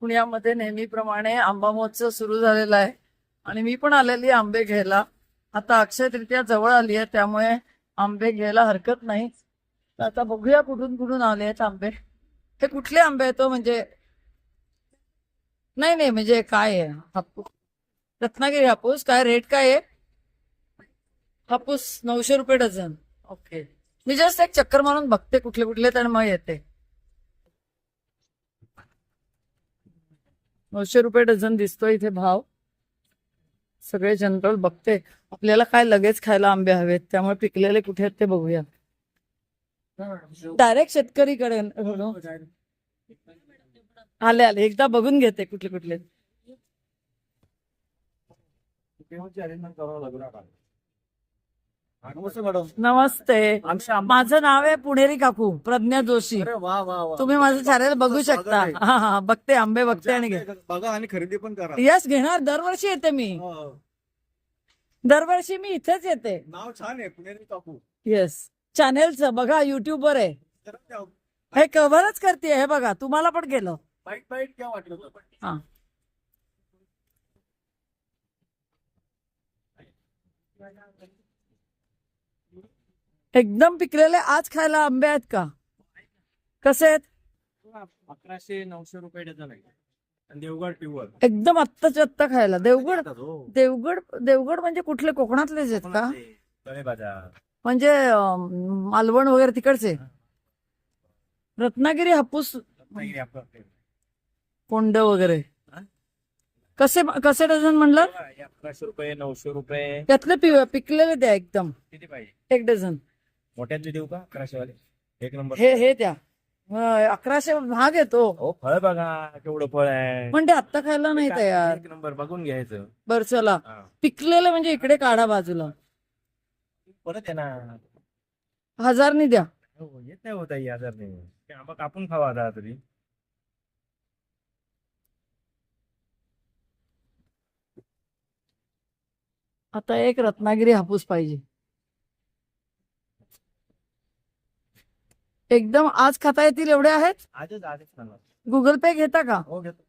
पुण्यामध्ये नेहमीप्रमाणे आंबा महोत्सव सुरू झालेला आहे. आणि मी पण आलेली आहे आंबे घ्यायला. आता अक्षय तृतीया जवळ आली आहे त्यामुळे आंबे घ्यायला हरकत नाही. आता बघूया कुठून कुठून आले आहेत आंबे. हे कुठले आंबे आहेत हो? म्हणजे नाही नाही म्हणजे काय आहे? हापूस. रत्नागिरी हापूस. काय रेट काय आहे? हापूस नऊशे रुपये डझन. ओके. मी जस्ट एक चक्कर मारून बघते कुठले कुठले तर मग येते. नऊशे रुपये डझन दिसतो इथे भाव. सगळे जनरल बघते. आपल्याला काय लगेच खायला आंबे हवेत? त्यामुळे पिकलेले कुठे आहेत ते बघूया. डायरेक्ट शेतकरीकडे हो, हो. आले आले. एकदा बघून घेते कुठले कुठले. नमस्ते मॅडम. नमस्ते. आमच्या आंबा माझं नाव आहे पुणेरी काकू प्रज्ञा जोशी. अरे वा वा वा. तुम्ही माझं चॅनल बघू शकता. हा हा बघते आंबे बघते आणि घे. बघा आणि खरेदी पण करा. यस घेणार. दरवर्षी येते मी. हो. दरवर्षी मी इथेच येते. नाव छान आहे पुणेरी काकू. येस चॅनेलचं बघा युट्यूब वर आहे. जरा त्या हे कव्हरच करते हे बघा. तुम्हाला पण केलं बाईट बाईट क्या वाटलं? हा. एकदम पिकलेले आज खायला आंबे आहेत का? कसे आहेत? अकराशे नऊशे रुपये डझन आहे. देवगड प्युअर एकदम आत्ताच्या आत्ता खायला. देवगड हो. देवगड देवगड म्हणजे कुठले? कोकणातलेच आहेत का? म्हणजे अं, मालवण वगैरे तिकडचे? रत्नागिरी हापूस. कोंड वगैरे? कसे कसे डझन म्हणलं अकराशे रुपये नऊशे रुपये. त्यातले पि- पिकलेले द्या एकदम. किती पाहिजे? एक डझन. मोठ्यातले देऊ का अकराशे वाले एक नंबर. हे हे द्या. अं, अकराशे महाग येतो हो फळ बघा केवढं फळ आहे. पण ते आत्ता खायला नाही तयार. एक नंबर बघून घ्यायचं. बर चला. हा. पिकलेलं म्हणजे इकडे काढा बाजूला. परत आहे ना. हजारनी द्या. हो येत नाही होता आजार नाही ते आंबा कापून खावा आता तरी. आता एक रत्नागिरी हापूस पाहिजे. एकदम आज खाता येतील एवढे आहेत? आजच आजच खाणार. गुगल पे घेता का? हो घेतो.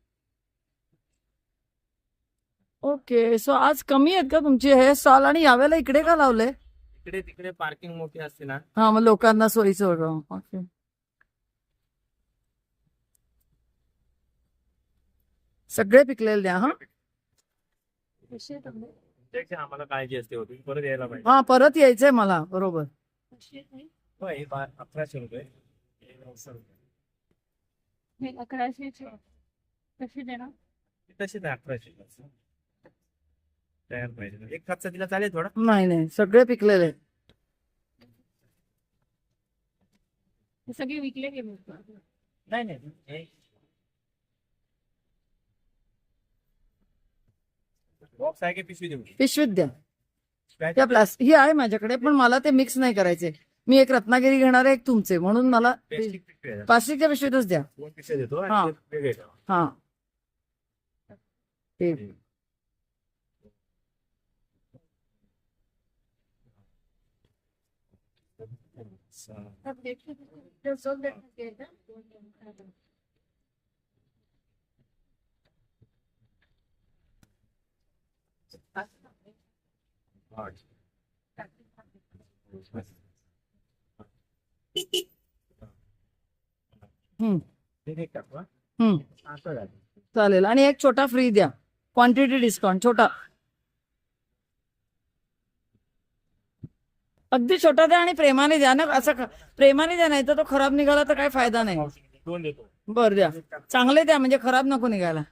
ओके सो आज कमी आहेत का तुमचे? हे स्टॉल आणि यावेळेला इकडे का लावले? इकडे तिकडे पार्किंग मोठी असते ना. हा मग लोकांना सोयीचं वगैरे ओके सगळे पिकलेले द्या हा. त्याची आम्हाला काळजी असते होती परत यायला पाहिजे. हा परत यायचंय मला बरोबर. हो, हे बा- अकराशे रुपये. हे नऊशे रुपये. हे अकराशे कशी देणार? तसेच आहे अकराशे. तयार पाहिजे. एक कापसा तिला चालेल थोडा? नाही नाही सगळे पिकलेले. आहेत. हे सगळे विकले गेले नाही नाही हे- बॉक्स आहे की पिशवी देऊ पिशवीत द्या. काय? त्या प्लास्टिक ही आहे माझ्याकडे पण मला ते मिक्स नाही करायचे. मी एक रत्नागिरी घेणार आहे एक तुमचे म्हणून मला. प्लास्टिकच्या पिशवीतच द्या. हा. हा. ते आठ. हम्म, हे एक टाकू, हा. हम्म. असं झालं. चालेल. आणि एक छोटा फ्री द्या. क्वांटिटी डिस्काउंट छोटा. अगदी छोटा द्या आणि प्रेमाने द्या ना. असं प्रेमाने द्या नाही तर तो खराब निघाला तर काही फायदा नाही. बर द्या. चांगले द्या म्हणजे खराब नको निघायला.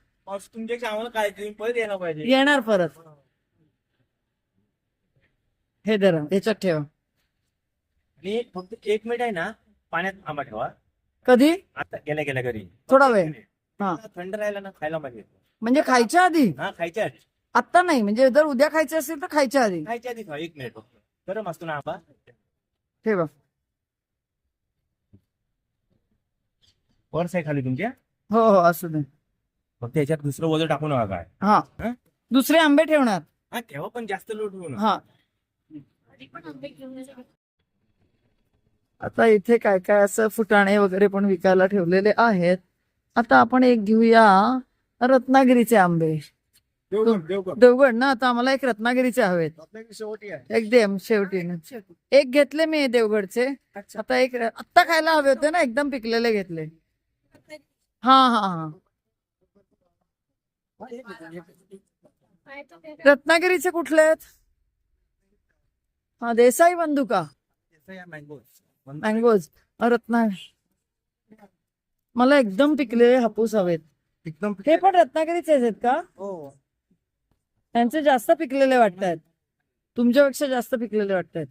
काय येणार परत. हे धरा ह्याच्यात ठेवा. आणि फक्त एक मिनिट आहे ना पाण्यात आंबा ठेवा. कधी? आता गेल्या गेल्या घरी. थोडा वेळ. हा. थंड राहिला ना खायला पाहिजे म्हणजे खायच्या आधी? हा खायच्या आधी. आत्ता नाही म्हणजे जर उद्या खायचे असेल तर खायच्या आधी. खायच्या आधी खा एक मिनिट. फक्त गरम असतो ना आंबा. ठेवा. पर्स आहे खाली तुमच्या? हो हो असू दे. फक्त याच्यात दुसरं वजन टाकू नका काय? हा. हं? दुसरे आंबे ठेवणार. हा तेव्हा पण जास्त लोट होऊ नका. हा आधी पण आंबे घेऊन ये. आता इथे काय काय असं फुटाणे वगैरे पण विकायला ठेवलेले आहेत. आता आपण एक घेऊया रत्नागिरीचे आंबे. देवगड ना? आता आम्हाला एक रत्नागिरीचे हवेत. एकदम शेवटी. एक घेतले मी देवगडचे. आता एक आत्ता खायला हवे होते ना? एकदम पिकलेले घेतले. हा हा हा? रत्नागिरीचे कुठले आहेत? हा देसाई बंधू का मँगो मँगोज रत्ना मला एकदम पिकलेले हापूस हवेत. एकदम हे पण रत्नागिरीचेच आहेत का? हो. त्यांचे जास्त पिकलेले वाटतात तुमच्यापेक्षा जास्त पिकलेले वाटतात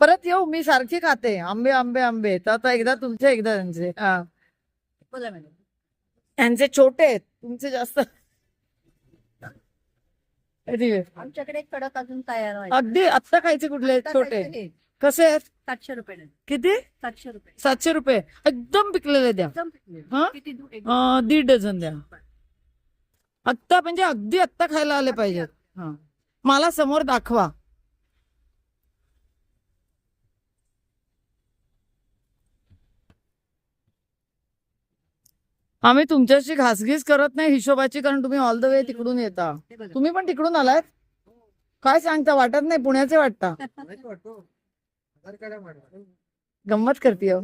परत येऊ मी सारखी खाते. आंबे आंबे आंबे. तर आता एकदा तुमचे एकदा त्यांचे. हा. त्यांचे छोटे आहेत. तुमचे जास्त आमच्याकडे कडक अजून तयार व्हायचे. अगदी आत्ता खायचे कुठले? आता छोटे. हे. कसे आहेत? सातशे रुपये किती? सातशे रुपये. सातशे रुपये. एकदम पिकलेले द्या. एकदम पिकले. हा? किती दू- एक- अं, दीड डझन द्या. आत्ता म्हणजे अगदी आत्ता खायला आले पाहिजेत. हा. मला समोर दाखवा. आम्ही तुमच्याशी घासघीस करत नाही हिशोबाची कारण तुम्ही ऑल द वे तिकडून येता. तुम्ही पण तिकडून आलात? काय सांगता? वाटत नाही पुण्याचे वाटता? गंमत करते हे.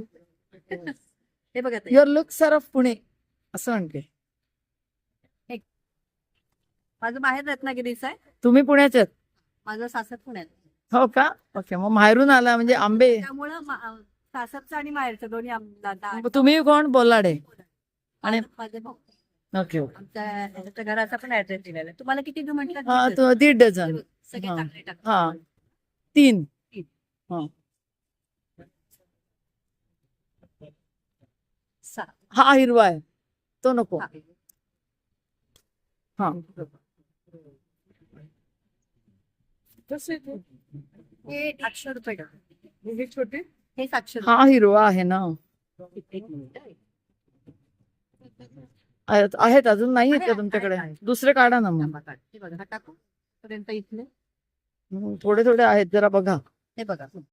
Your look sir of Pune असं म्हणते. माझं माहेर रत्नागिरीचं आहे. तुम्ही पुण्याचे? माझं सासर पुण्यात. हो का? ओके मग बाहेरून आला म्हणजे आंबे. त्यामुळं सासरचं आणि माहेरचं दोन्ही तुम्ही कोण? बोलाडे. आणि- माझं- माझे भाऊ. Okay okay. आमच्या ह्याच्या घराचा पण ऍड्रेस दिलेला आहे. तुम्हाला किती देऊ म्हटलं? हा तो दीड डझन. सगळे हा. हा. तीन. सहा. हा. हिरवा आहे. तो नको. हा. हा. हे आठशे रुपये. टाका. छोटे? हे सातशे हा हिरवा आहे ना. एक मिनिट. आहेत आहेत, अजून नाही आहेत आहे, का तुमच्याकडे. दुसरे काढा ना मग. बघा टाकू. पर्यंत इथले हम्म, थोडे थोडे आहेत जरा बघा. हे बघा.